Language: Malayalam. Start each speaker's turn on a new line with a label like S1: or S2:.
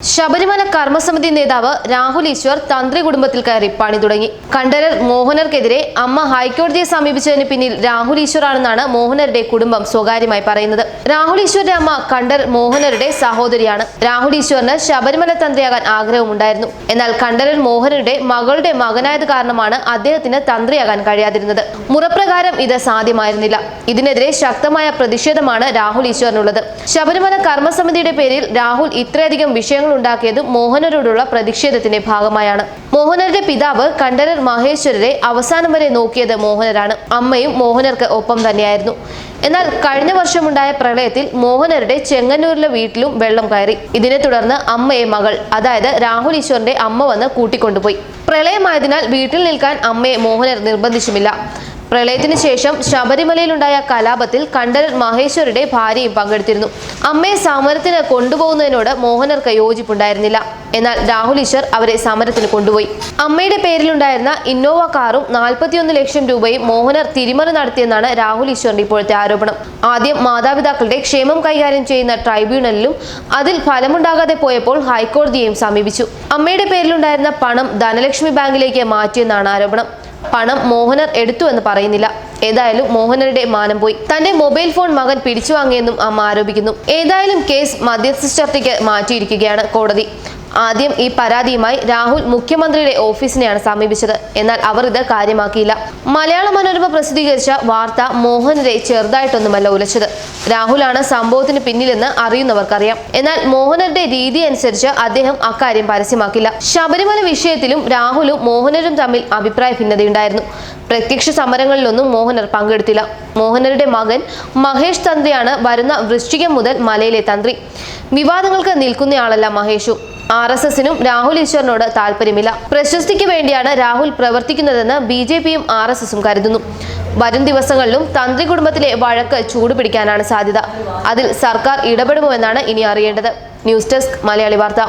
S1: ശബരിമല കർമ്മസമിതി നേതാവ് രാഹുൽ ഈശ്വർ തന്ത്രി കുടുംബത്തിൽ കയറി പണി തുടങ്ങി. കണ്ഠരർ മോഹനർക്കെതിരെ അമ്മ ഹൈക്കോടതിയെ സമീപിച്ചതിന് പിന്നിൽ രാഹുൽ ഈശ്വർ ആണെന്നാണ് മോഹനരുടെ കുടുംബം സ്വകാര്യമായി പറയുന്നത്. രാഹുൽ ഈശ്വരുടെ അമ്മ കണ്ഠർ മോഹനരുടെ സഹോദരിയാണ്. രാഹുൽ ഈശ്വറിന് ശബരിമല തന്ത്രിയാകാൻ ആഗ്രഹമുണ്ടായിരുന്നു. എന്നാൽ കണ്ഠരൻ മോഹനരുടെ മകളുടെ മകനായത് കാരണമാണ് അദ്ദേഹത്തിന് തന്ത്രിയാകാൻ കഴിയാതിരുന്നത്. മുറപ്രകാരം ഇത് സാധ്യമായിരുന്നില്ല. ഇതിനെതിരെ ശക്തമായ പ്രതിഷേധമാണ് രാഹുൽ ഈശ്വറിനുള്ളത്. ശബരിമല കർമ്മസമിതിയുടെ പേരിൽ രാഹുൽ ഇത്രയധികം വിഷയങ്ങൾ ഉണ്ടാക്കിയത് മോഹനരോടുള്ള പ്രതിഷേധത്തിന്റെ ഭാഗമായാണ്. മോഹനരുടെ പിതാവ് കണ്ഠരർ മഹേശ്വരരെ അവസാനം വരെ നോക്കിയത് മോഹനരാണ്. അമ്മയും മോഹനർക്ക് ഒപ്പം തന്നെയായിരുന്നു. എന്നാൽ കഴിഞ്ഞ വർഷമുണ്ടായ പ്രളയത്തിൽ മോഹനരുടെ ചെങ്ങന്നൂരിലെ വീട്ടിലും വെള്ളം കയറി. ഇതിനെ തുടർന്ന് അമ്മയെ മകൾ അതായത് രാഹുൽ ഈശ്വറിന്റെ അമ്മ വന്ന് കൂട്ടിക്കൊണ്ടുപോയി. പ്രളയമായതിനാൽ വീട്ടിൽ നിൽക്കാൻ അമ്മയെ മോഹനർ നിർബന്ധിച്ചുമില്ല. പ്രളയത്തിന് ശേഷം ശബരിമലയിലുണ്ടായ കലാപത്തിൽ കണ്ഠരൻ മഹേശ്വരുടെ ഭാര്യയും പങ്കെടുത്തിരുന്നു. അമ്മയെ സമരത്തിന് കൊണ്ടുപോകുന്നതിനോട് മോഹനർക്ക് യോജിപ്പുണ്ടായിരുന്നില്ല. എന്നാൽ രാഹുൽ ഈശ്വർ അവരെ സമരത്തിന് കൊണ്ടുപോയി. അമ്മയുടെ പേരിലുണ്ടായിരുന്ന ഇന്നോവ കാറും നാൽപ്പത്തിയൊന്ന് ലക്ഷം രൂപയും മോഹനർ തിരിമറി നടത്തിയെന്നാണ് രാഹുൽ ഈശ്വറിന്റെ ഇപ്പോഴത്തെ ആരോപണം. ആദ്യം മാതാപിതാക്കളുടെ ക്ഷേമം കൈകാര്യം ചെയ്യുന്ന ട്രൈബ്യൂണലിലും അതിൽ ഫലമുണ്ടാകാതെ പോയപ്പോൾ ഹൈക്കോടതിയെയും സമീപിച്ചു. അമ്മയുടെ പേരിലുണ്ടായിരുന്ന പണം ധനലക്ഷ്മി ബാങ്കിലേക്ക് മാറ്റിയെന്നാണ് ആരോപണം. പണം മോഹനർ എടുത്തു എന്ന് പറയുന്നില്ല. ഏതായാലും മോഹനരുടെ മാനം പോയി. തന്റെ മൊബൈൽ ഫോൺ മകൻ പിടിച്ചു വാങ്ങിയെന്നും അമ്മ ആരോപിക്കുന്നു. ഏതായാലും കേസ് മധ്യസ്ഥ ചർച്ചയ്ക്ക് മാറ്റിയിരിക്കുകയാണ് കോടതി. ആദ്യം ഈ പരാതിയുമായി രാഹുൽ മുഖ്യമന്ത്രിയുടെ ഓഫീസിനെയാണ് സമീപിച്ചത്. എന്നാൽ അവർ ഇത് കാര്യമാക്കിയില്ല. മലയാള മനോരമ പ്രസിദ്ധീകരിച്ച വാർത്ത മോഹനരെ ചെറുതായിട്ടൊന്നുമല്ല ഉലച്ചത്. രാഹുലാണ് സംഭവത്തിന് പിന്നിലെന്ന് അറിയുന്നവർക്കറിയാം. എന്നാൽ മോഹനരുടെ രീതി അനുസരിച്ച് അദ്ദേഹം അക്കാര്യം പരസ്യമാക്കില്ല. ശബരിമല വിഷയത്തിലും രാഹുലും മോഹനരും തമ്മിൽ അഭിപ്രായ ഭിന്നതയുണ്ടായിരുന്നു. പ്രത്യക്ഷ സമരങ്ങളിലൊന്നും മോഹനർ പങ്കെടുത്തില്ല. മോഹനരുടെ മകൻ മഹേഷ് തന്ത്രിയാണ് വരുന്ന വൃശ്ചികം മുതൽ മലയിലെ തന്ത്രി. വിവാദങ്ങൾക്ക് നിൽക്കുന്നയാളല്ല മഹേഷും. ആർ എസ് എസിനും രാഹുൽ ഈശ്വറിനോട് താല്പര്യമില്ല. പ്രശസ്തിക്ക് വേണ്ടിയാണ് രാഹുൽ പ്രവർത്തിക്കുന്നതെന്ന് ബി ജെ പിയും ആർ എസ് എസും കരുതുന്നു. വരും ദിവസങ്ങളിലും തന്ത്രി കുടുംബത്തിലെ വഴക്ക് ചൂടുപിടിക്കാനാണ് സാധ്യത. അതിൽ സർക്കാർ ഇടപെടുമോ എന്നാണ് ഇനി അറിയേണ്ടത്. ന്യൂസ് ഡെസ്ക് മലയാളി വാർത്ത.